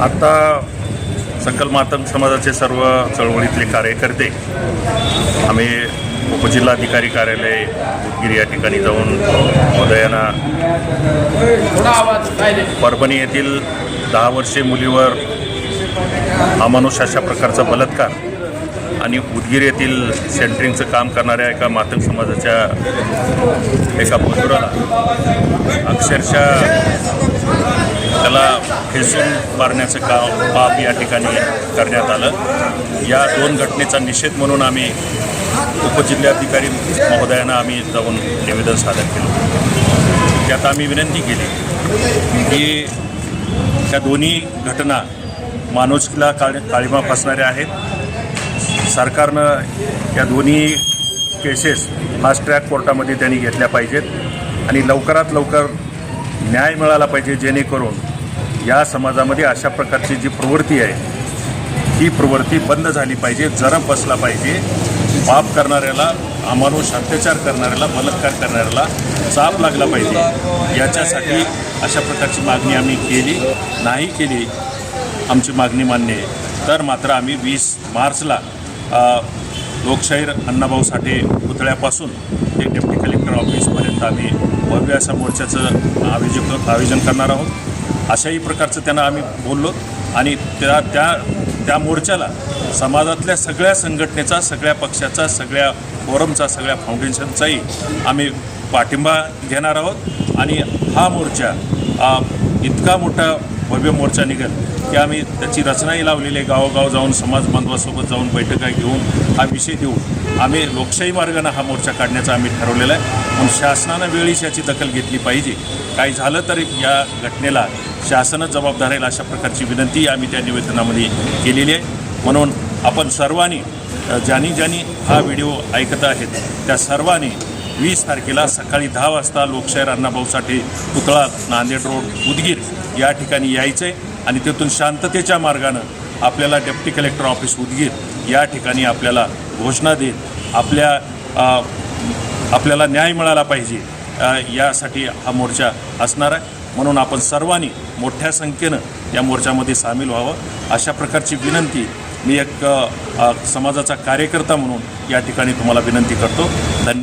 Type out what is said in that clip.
आत्ता सकल मातंग समाजाचे सर्व चळवळीतले कार्यकर्ते आम्ही उपजिल्हाधिकारी कार्यालय उदगीर या ठिकाणी जाऊन महोदयांना परभणी येथील दहा वर्षे मुलीवर अमानुष अशा प्रकारचा बलात्कार आणि उदगीर येथील सेंटरिंगचं काम करणाऱ्या एका मातंग समाजाच्या एका मजुराला अक्षरशः त्याला फेसून मारण्याचं काम पाप या ठिकाणी करण्यात आलं. या दोन घटनेचा निषेध म्हणून आम्ही उपजिल्हाधिकारी महोदयांना आम्ही जाऊन निवेदन सादर केलं. त्यात आम्ही विनंती केली की त्या दोन्ही घटना माणुसकीला काळी काळीमा फसणाऱ्या आहेत. सरकारनं या दोन्ही केसेस फास्ट ट्रॅक कोर्टामध्ये त्यांनी घेतल्या पाहिजेत आणि लवकरात लवकर न्याय मिळाला पाहिजे जेणेकरून या समाजामध्ये अशा प्रकारची जी प्रवृत्ती आहे ही प्रवृत्ती बंद झाली पाहिजे जरम बसला पाहिजे. पाप करणाऱ्याला अमानुष अत्याचार करणाऱ्याला बलात्कार करणाऱ्याला चाप लागला पाहिजे. याच्यासाठी अशा प्रकारची मागणी आम्ही केली नाही केली आमची मागणी मान्य आहे. तर मात्र आम्ही वीस मार्चला लोकशाहीर अण्णाभाऊ साठे पुतळ्यापासून ते डेप्टी कलेक्टर ऑफिसपर्यंत आम्ही भव्य अशा मोर्चाचं आयोजक आयोजन करणार आहोत. अशाही प्रकारचं त्यांना आम्ही बोललो आणि त्या त्या त्या मोर्चाला समाजातल्या सगळ्या संघटनेचा सगळ्या पक्षाचा सगळ्या फोरमचा सगळ्या फाउंडेशनचाही आम्ही पाठिंबा घेणार आहोत आणि हा मोर्चा इतका मोठा भव्य मोर्चा निघेल की आम्ही त्याची रचनाही लावलेली आहे गावोगाव जाऊन समाज बांधवासोबत जाऊन बैठका घेऊन हा विषय देऊन आम्ही लोकशाही मार्गानं हा मोर्चा काढण्याचा आम्ही ठरवलेला आहे. पण शासनानं वेळीच याची दखल घेतली पाहिजे. काही झालं तर या घटनेला शासनच जबाबदार राहील अशा प्रकारची विनंती आम्ही त्या निवेदनामध्ये केलेली आहे. म्हणून आपण सर्वांनी ज्यांनी ज्यांनी हा व्हिडिओ ऐकत आहेत त्या सर्वांनी वीस तारखेला सकाळी दहा वाजता लोकशाहीर अण्णाभाऊ साठे पुतळा नांदेड रोड उदगीर या ठिकाणी यायचं आहे आणि तिथून शांततेच्या मार्गानं आपल्याला डेप्टी कलेक्टर ऑफिस उदगीर या ठिकाणी आपल्याला घोषणा देत आपल्या आपल्याला न्याय मिळाला पाहिजे यासाठी हा मोर्चा असणार आहे. म्हणून आपण सर्वांनी मोठ्या संख्येनं या मोर्चामध्ये सामील व्हावं. अशा प्रकारची विनंती मी एक समाजाचा कार्यकर्ता म्हणून या ठिकाणी तुम्हाला विनंती करतो. धन्यवाद